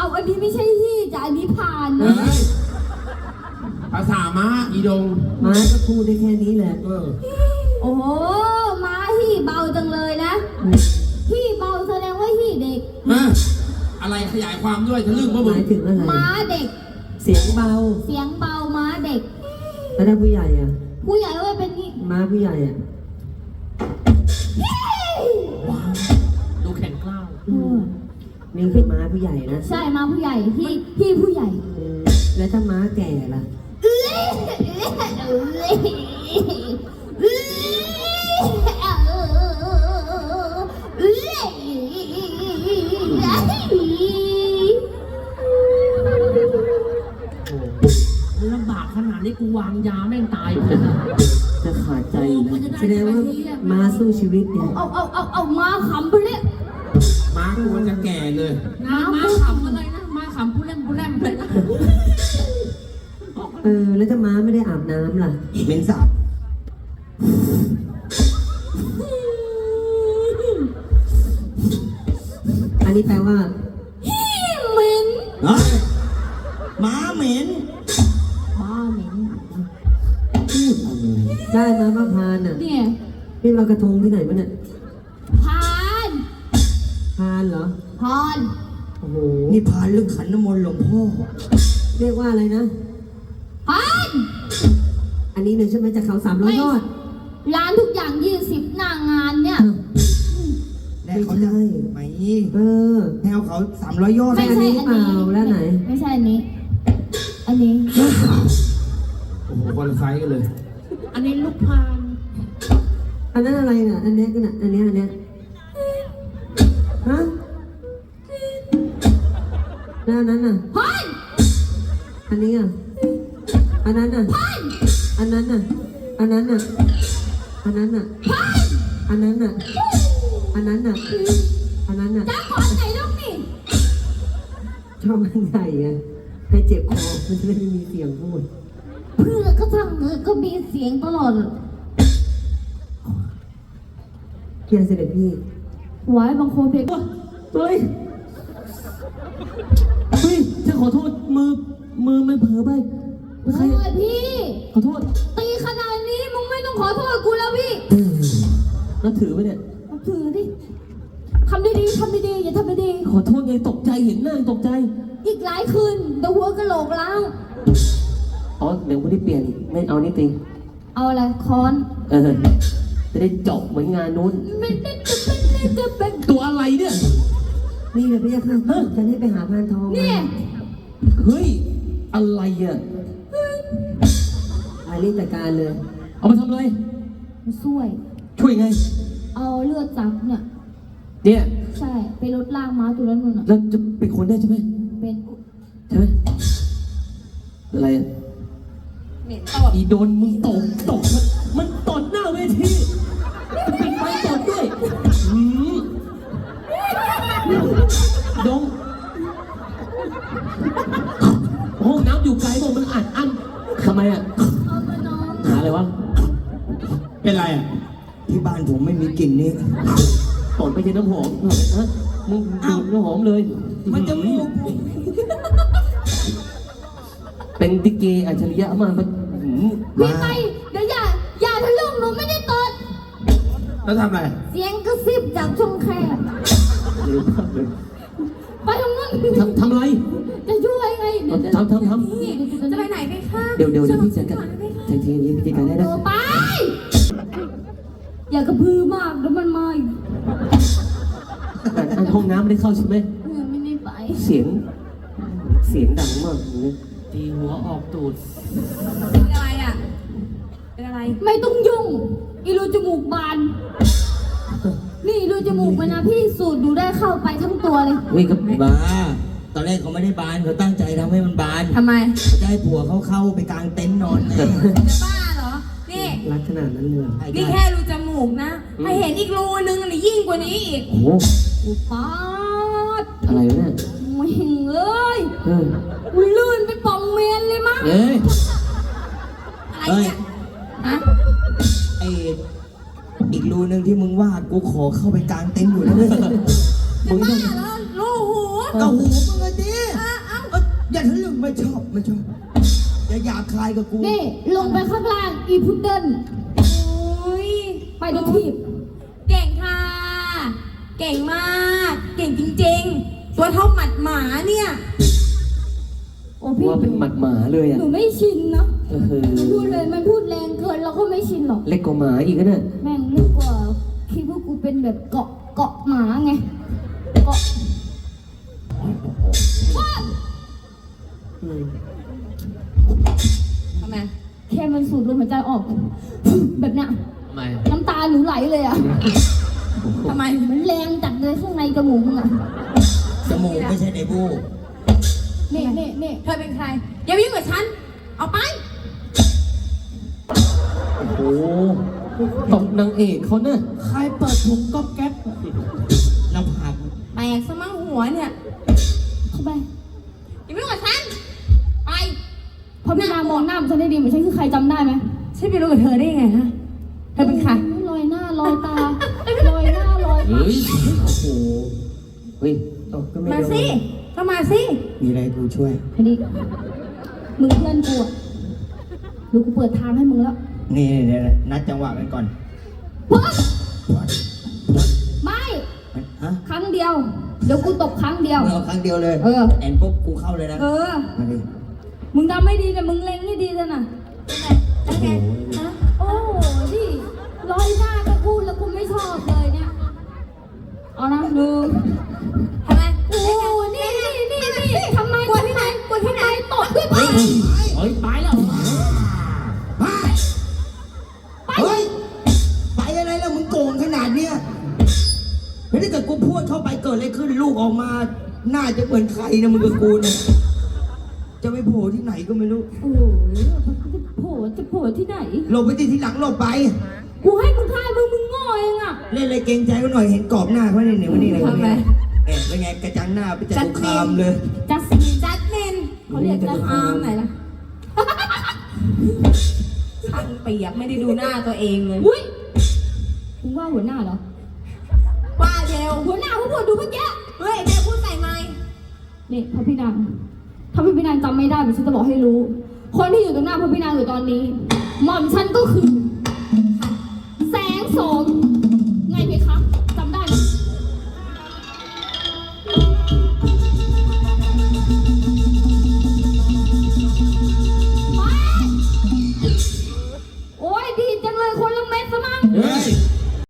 เอาอันนี้ไม่ใช่ที่จะอันนี้ผ่านเฮ้ยภาษาม้าอีดงม้าก็พูดได้แค่นี้แหละ เออโอ้โหม้าที่เบาจังเลยนะที่เบาแสดงว่าที่เด็กฮะอะไรขยายความด้วยทะลึ่งปะหมึงมายถึงอะไร ม้าเด็ก เสียงเบา เสียงเบาม้าเด็ก แล้วถ้าผู้ใหญ่อะ ผู้ใหญ่ว่าเป็นนี่ม้าผู้ใหญ่อะดูแข็งกล้าว นี่คือม้าผู้ใหญ่นะใช่ม้าผู้ใหญ่พี่พี่ผู้ใหญ่เออแล้วถ้าม้าแก่ล่ะ เอ้ยเอ้ยเอ้ยเอ้ยลำบากขนาดนี้กูวางยาแม่งตายเลยจะขาดใจนะแสดงว่าม้าสู้ชีวิตเนี่ย เอาเอาเอาเอามาขำไปเลย ม้ากูมันจะแก่เลย น้ำมาขำอะไรนะ มาขำผู้เล่นผู้เล่นเลยนะเออ แล้วถ้าม้าไม่ได้อาบน้ำล่ะ เป็นสาบอันนี้แปลว่าเหม็นเฮ้ยม้าเหม็นบ้าเหม็นได้ม้ามาพานอะเนี่ย นี่เรากระทงที่ไหนวะเนี่ยพานพานเหรอพานโอ้โห นี่พานเรื่องขันน้ำมนต์หลวงพ่อ เรียกว่าอะไรนะพานอันนี้เลยใช่ไหมจากเขาสามร้อยยอดร้านทุกอย่างยี่สิบหน้างานเนี่ย และเขาจะไม่ใช่ไหมเออแนวเขาสามร้อยยอดไม่ใช่อันนี้เปล่าแล้วไหน ไม่ใช่อันนี้ อันนี้ โอ้โหคนละไซส์กันเลย อันนี้ลูกพาน อันนั้นอะไรน่ะ อันเนี้ยกันน่ะ อันเนี้ยอันเนี้ย ฮะแล้วอันนั้นน่ะพานอันนี้อะอันนั้นน่ะ อันนั้นน่ะ อันนั้นน่ะอันนั้นน่ะอันนั้นน่ะ อันนั้นน่ะ อันนั้นน่ะ จ้าขอนไหนลูกนี่ชอบมันใหญ่ไงให้เจ็บคอมันจะได้ไม่มีเสียงพูด เพื่อก็ทั้งเออก็มีเสียงตลอด เพียงเสด็จพี่ ไว้บางคนเพลงเฮ้ยเฮ้ยฉันขอโทษมือมือมันเผลอไปใครโอ้ยพี่ ขอโทษตีขนาดนี้มึงไม่ต้องขอโทษกูแล้วพี่แล้วถือไปเนี่ยเอาถือดิทำดีๆทำดีๆอย่าทำไม่ดีขอโทษไงตกใจเห็นหน้าตกใจอีกหลายคืนเดี๋ยวหัวกะโหลกล้างอ๋อเดี๋ยวไม่ได้เปลี่ยนไม่เอานี่ติงเอาอะไรค้อน เออจะได้จบเหมือนงานนู้นไม่ได้จะเป็นไม่จะเป็น ตัวอะไรเนี่ย นี่แหละพี่ยาค่ะฉันให้ไปหาพานทองมาเนี่ยเฮ้ย อะไรอะอารีบจัดการเลย เอามาทำอะไร มันช่วย ช่วยไง เอาเลือดจับเนี่ย เนี่ยใช่ไปลดล่างม้าตัวนั้นนู่นน่ะแล้วจะเป็นคนได้ใช่ไหมเป็นใช่ไหมอะไรอะอีโดนมึงตกตกมันตดหน้าเวที ดงห้องน้ำอยู่ไกลบอกมันอัดอั้นทำไมอะเอาไปน้องหาอะไรวะ เป็นไรอะ ที่บ้านผมไม่มีกลิ่นนี้ตดไปกินน้ำหอมฮะมึงดูดน้ำหอมเลย มันจะมูกเป็นติเกอัจฉริยะมากมันหืมพี่ไปเดี๋ยวอย่า อย่าทะลึ่งหนูไม่ได้ตดแล้วทำอะไร เสียงกระซิบจากช่องแคบ ไปตรงนู้นทำทำอะไร จะช่วยไงเดี๋ยวทำทำทำ นี่จะไปไหนไปคะเดี๋ยวเดี๋ยวเดี๋ยวพี่จัดการใจเย็นๆพี่จัดการได้เอนะอไป อย่ากระพือมากเดี๋ยวมันมาอีกอันอันห้องน้ำไม่ได้เข้าใช่ไหม เออไม่ได้ไปเสียง เสียงดังมากเลยตีหัวออกตูด เป็นอะไรอะ เป็นอะไร ไม่ต้องยุ่งอีรูจมูกบานนี่อีรู จมูกมันนะพี่สูดดูได้เข้าไปทั้งตัวเลยเฮ้ยกับบ้าตอนแรกเขาไม่ได้บานเขาตั้งใจทำให้มันบานทำไมเขาจะให้ผัวเขาเข้าไปกลางเต็นท์นอนไงจะบ้าเหรอ นี่ รักขนาดนั้นเลยเหรอนี่แค่รูจมูกนะให้เห็นอีกรูนึงอันนี้ยิ่งกว่านี้อีกโอ้โหอุปาดอะไรวะเนี่ยไม่เห็นเลยเออ กูลื่นเป็นป่องเมนเลยมั้งเอ้ยอะไรเนี่ย ที่มึงว่ากูขอเข้าไปกลางเต็นท์อยู่นะเว้ยมึงบ้าต้องเหรอรูหูก็หูมึงอะดิเไม่ชอบไม่ชอบอย่าหยาบคายกับกูนี่ ลงไปข้างล่าง อีพุดเดิลโอ้ยไปดูทีบเก่งค่ะ เก่งมาก เก่งจริงๆ ตัวเท่าหมัดหมาเนี่ย โอ้พี่ว่าเป็นหมัดหมาเลยอะหนูไม่ชินเนาะเออมันพูดเลยมันพูดแรงเกินเราก็ไม่ชินหรอก เล็กกว่าหมาอีกนะเนี่ย แม่ง แบบเกาะเกาะหมาไงเกาะว้าวอืมทำไมแค่มันสูดลมหายใจออก แบบเนี้ยทำไมน้ำตาหนูไหลเลยอะทำไมมันแรงจัดเลยข้างในจมูกมึงอะจมูกไม่ใช่ในบูนี่นี่นี่เธอเป็นใครอย่ามายุ่งกับฉัน เอาไป โอ้โห ตบนางเอกเขาเนี่ยใครเปิดถุงก๊อบแก๊บเราผ่านแตกสมั่งหัวเนี่ย เข้าไปอย่ามายุ่งกับฉัน ไปพอพี่นางมองหน้าฉันได้ดีเหมือนฉันคือใครจำได้ไหมฉันไปรู้กับเธอได้ยังไงฮะ เธอเป็นใคร ลอยหน้าลอยตาลอยหน้าลอยตาเฮ้ยโอ้โหเฮ้ยตกก็ไม่มาโดนสิก็มาสิ มีอะไรกูช่วย พอดีมึงเพื่อนกูอะดูกูเปิดทางให้มึงแล้ว นี่เดี๋ยวนัดจังหวะกันก่อนปึ๊บไม่ ฮะครั้งเดียว เดี๋ยวกูตบครั้งเดียว เอาครั้งเดียวเลยเออ แอนปุ๊บกูเข้าเลยนะเออ มาดิมึงทำไม่ดีแต่มึงเล็งให้ดีเลยนะแล้วไงฮะโอ้โหดิร้อยหน้าก็พูดแล้วกูไม่ชอบเลย พูดเข้าไปเกิดอะไรขึ้นลูกออกมาน่าจะเหมือนใครนะมึงกับกูเนี่ยจะไปโผล่ที่ไหนก็ไม่รู้ โอ้โหจะโผล่จะโผล่ที่ไหน หลบไปที่ที่หลังหลบไป กูให้มึงฆ่ามึงมึงโง่เองอะ เล่นอะไรเกรงใจก็หน่อยเห็นกรอบหน้าเขาเนี่ยเนี่ยวันนี้เลยทำไมแอบเป็นไงกระจังหน้าไปจัดสงครามเลย จัสมินจัดมินเขาเรียกจัสอามิร์มนไหนล่ะช่างเปียกไม่ได้ดูหน้าตัวเองเลย อุ้ยมึงว่าหัวหน้าเหรอ ว่าเดวหัวหน้าผู้ปวดดูเมื่อกี้เฮ้ยแม่พูดใส่ไม้นี่พระพี่นางถ้าพระพี่นางจำไม่ได้เดี๋ยวฉันจะบอกให้รู้ คนที่อยู่ตรงหน้าพระพี่นางอยู่ตอนนี้ หม่อมฉันก็คือ แสงโสม